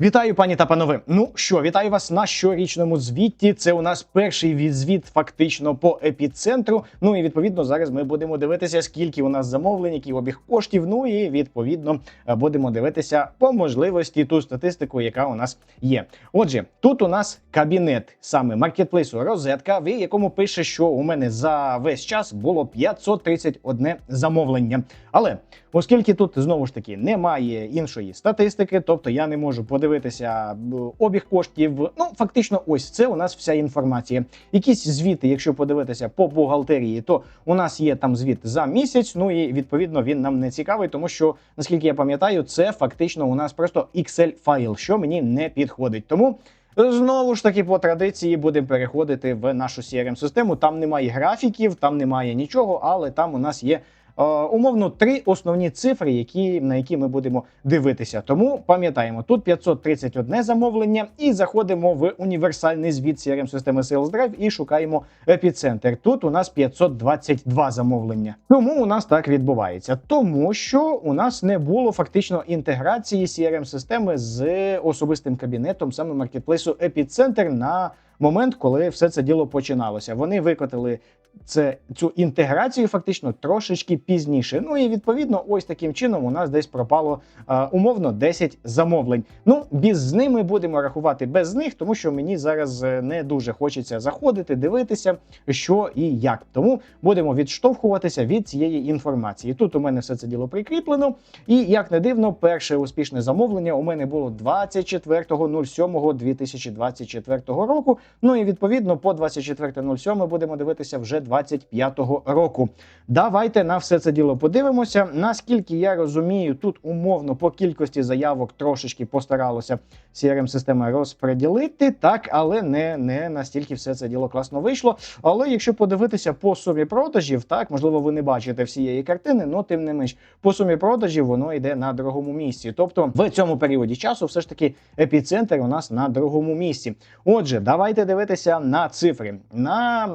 Вітаю, пані та панове. Ну що, вітаю вас на щорічному звіті. Це у нас перший відзвіт фактично по епіцентру. Ну і відповідно зараз ми будемо дивитися, скільки у нас замовлень, який обіг коштів. Ну і відповідно будемо дивитися по можливості ту статистику, яка у нас є. Отже, тут у нас кабінет саме маркетплейсу розетка, в якому пише, що у мене за весь час було 531 замовлення. Але оскільки тут знову ж таки немає іншої статистики, тобто я не можу подивитися б, обіг коштів. Ну фактично, ось це у нас вся інформація. Якісь звіти, якщо подивитися по бухгалтерії, то у нас є там звіт за місяць. Ну і відповідно він нам не цікавий, тому що наскільки я пам'ятаю, це фактично у нас просто Excel файл, що мені не підходить. Тому. Знову ж таки, по традиції будемо переходити в нашу crm систему Там немає графіків, там немає нічого, але там у нас є умовно три основні цифри, які, на які ми будемо дивитися. Тому пам'ятаємо, тут 531 замовлення, і заходимо в універсальний звіт crm системи Sales Drive і шукаємо епіцентр. Тут у нас 522 замовлення. Чому у нас так відбувається? Тому що у нас не було фактично інтеграції crm системи з особистим кабінетом, саме маркетплейсу Епіцентр на момент, коли все це діло починалося. Вони викотили це цю інтеграцію фактично трошечки пізніше. Ну і відповідно, ось таким чином у нас десь пропало е, умовно 10 замовлень. Ну, без з ними будемо рахувати без них, тому що мені зараз е, не дуже хочеться заходити, дивитися, що і як. Тому будемо відштовхуватися від цієї інформації. Тут у мене все це діло прикріплено. І як не дивно, перше успішне замовлення у мене було 24.07.2024 року. Ну і відповідно по 24.07 будемо дивитися вже 25-го року. Давайте на все це діло подивимося. Наскільки я розумію, тут умовно по кількості заявок трошечки постаралося crm система розподілити, так, але не, не настільки все це діло класно вийшло. Але якщо подивитися по сумі продажів, так можливо, ви не бачите всієї картини, але тим не менш по сумі продажів воно йде на другому місці. Тобто в цьому періоді часу все ж таки епіцентр у нас на другому місці. Отже, давайте дивитися на цифри на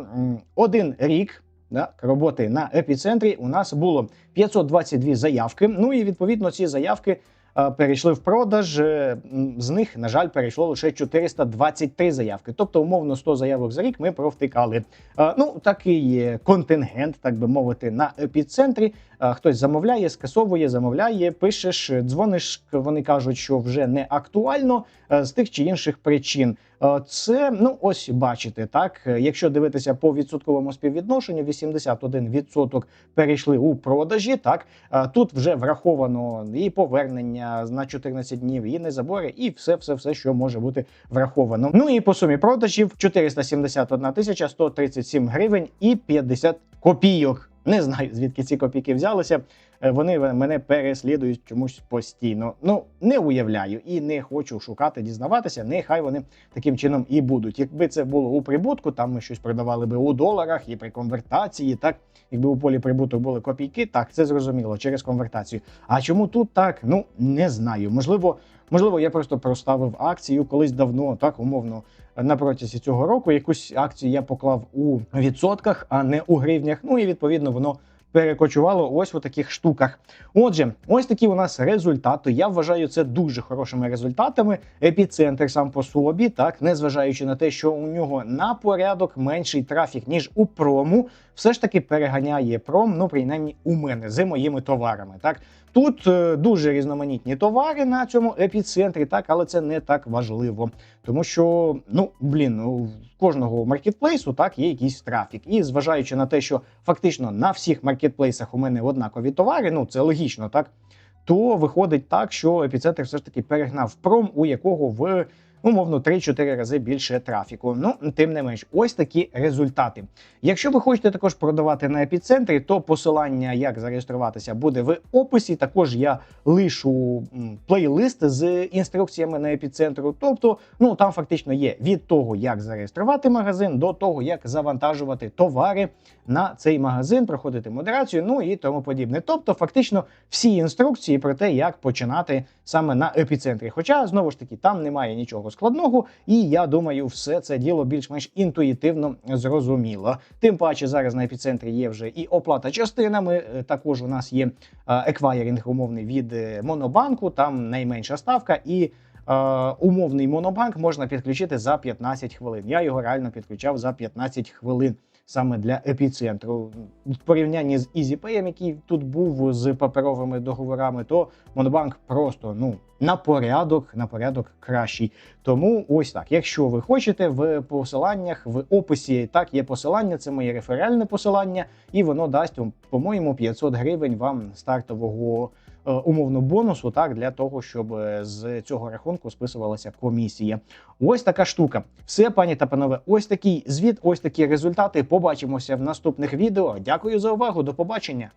один рік. Так, роботи на епіцентрі у нас було 522 заявки. Ну і відповідно ці заявки е, перейшли в продаж. Е, З них, на жаль, перейшло лише 423 заявки. Тобто, умовно, 100 заявок за рік ми провтикали. Е, Ну, такий контингент, так би мовити, на епіцентрі. Хтось замовляє, скасовує, замовляє, пишеш, дзвониш. Вони кажуть, що вже не актуально з тих чи інших причин. Е, Це ну ось бачите, так е, якщо дивитися по відсотковому співвідношенню, 81% перейшли у продажі. Так Е, тут вже враховано і повернення на 14 днів, і незабори, і все, все, все, що може бути враховано. Ну і по сумі продажів 471 тисяча 137 гривень і 50 копійок. Не знаю, звідки ці копійки взялися. Е, Вони мене переслідують чомусь постійно. Ну не уявляю і не хочу шукати, дізнаватися. Нехай вони таким чином і будуть. Якби це було у прибутку, там ми щось продавали би у доларах і при конвертації. Так, якби у полі прибуток були копійки, так це зрозуміло через конвертацію. А чому тут так? Ну не знаю. Можливо, можливо, я просто проставив акцію колись давно, так умовно. На протязі цього року якусь акцію я поклав у відсотках, а не у гривнях. Ну і відповідно воно перекочувало ось у таких штуках. Отже, ось такі у нас результати. Я вважаю це дуже хорошими результатами. Епіцентр сам по собі, так незважаючи на те, що у нього на порядок менший трафік ніж у прому, все ж таки переганяє пром. Ну принаймні у мене з моїми товарами. Так тут е, дуже різноманітні товари на цьому епіцентрі, так але це не так важливо, тому що ну блін, ну в кожного маркетплейсу так є якийсь трафік. І зважаючи на те, що фактично на всіх маркетплейсах у мене однакові товари, ну це логічно, так то виходить так, що епіцентр все ж таки перегнав пром, у якого в умовно 3-4 рази більше трафіку. Ну тим не менш, ось такі результати. Якщо ви хочете також продавати на епіцентрі, то посилання, як зареєструватися, буде в описі. Також я лишу плейлист з інструкціями на епіцентру. Тобто, ну там фактично є від того, як зареєструвати магазин, до того, як завантажувати товари на цей магазин, проходити модерацію, ну і тому подібне. Тобто, фактично, всі інструкції про те, як починати саме на епіцентрі. Хоча знову ж таки там немає нічого складного, і я думаю, все це діло більш-менш інтуїтивно зрозуміло. Тим паче зараз на епіцентрі є вже і оплата частинами. е, Також у нас є е, еквайринг умовний від е, Монобанку, там найменша ставка і. умовний монобанк можна підключити за 15 хвилин. Я його реально підключав за 15 хвилин. Саме для епіцентру в порівнянні з EasyPay, який тут був з паперовими договорами, то Монобанк просто ну на порядок, на порядок кращий. Тому ось так. Якщо ви хочете, в посиланнях в описі так є посилання. Це моє реферальне посилання, і воно дасть по-моєму, 500 гривень вам стартового умовно бонусу, так для того, щоб е, з цього рахунку списувалася комісія. Ось така штука. Все, пані та панове, ось такий звіт, ось такі результати. Побачимося в наступних відео. Дякую за увагу. До побачення.